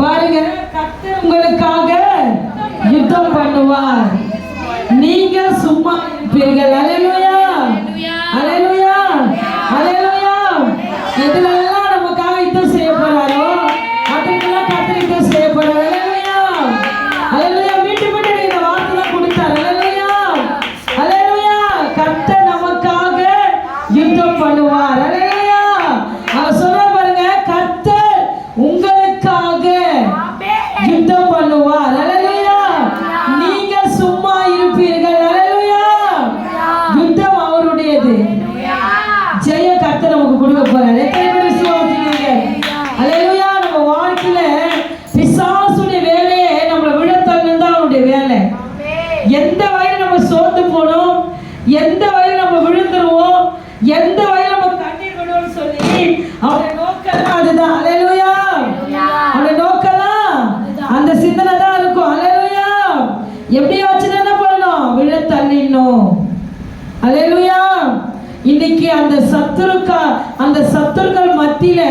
பாருங்க உங்களுக்காக யுத்தம் பண்ணுவார். நீங்க சும்மா இருப்பீர்கள். அலையிலுயா எந்த வயல நம்ம சோர்ந்து போனோம்? எந்த வயல நம்ம விழுந்துருவோம்? எந்த வயல நம்ம கண்ணீர் விடுவோம்னு சொல்லி அவருடைய நோக்கம் அதுதான். அல்லேலூயா அவருடைய நோக்கம் அந்த சிந்தனை தான் இருக்கும். அல்லேலூயா எப்படி வச்சு என்ன பண்ணணும்? விழ தள்ளிடணும். அல்லேலூயா இன்னைக்கு அந்த சத்துருக்கா அந்த சத்துருக்கள் மத்தியில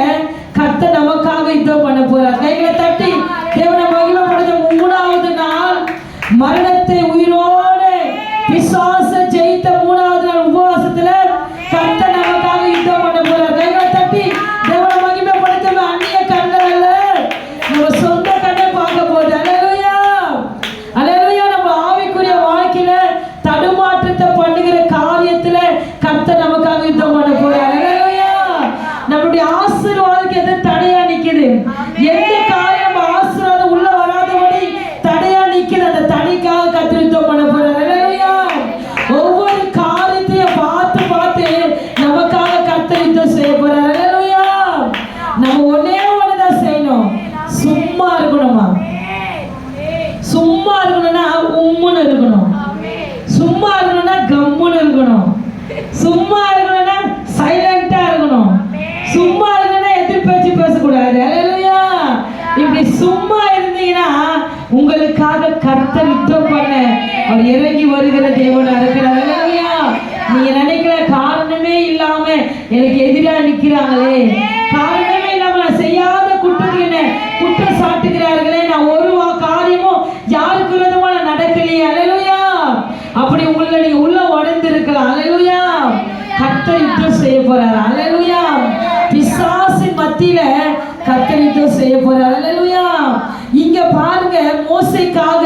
கர்த்தர் நமக்காக யுத்தம் பண்ண போறார். கைகளை தட்டி தேவனை மகிமைப்படுத்த மூணாவது நாள் மரணத்தை கர்த்தர் நமக்காக யுத்தம் பண்ண போறார் அல்லேலூயா சும்மா இருந்தீங்கன்னா உங்களுக்காக கர்த்தர் யுத்தம் பண்ண. அவர் இறங்கி வருகிற தேவனா இருக்கிறார் நீங்க நினைக்கிற காரணமே இல்லாம எனக்கு எதிரா நிக்கிறாங்களே. காரணமே இல்லாம நான் செய்யாத குற்றம் என்ன? குற்றம் சாட்டுகிறார்களே. நான் ஒரு காரியமும் யாருக்கு விரோதமா நான் நடக்கலையே. அல்லேலூயா அப்படி உங்களை நீங்க உள்ள உடைந்து இருக்கலாம் அல்லேலூயா கர்த்தர் யுத்தம் செய்ய போறாரு. அல்லேலூயா பிசாசி மத்தியில கர்த்தர் யுத்தம் செய்ய போறாரு. você causa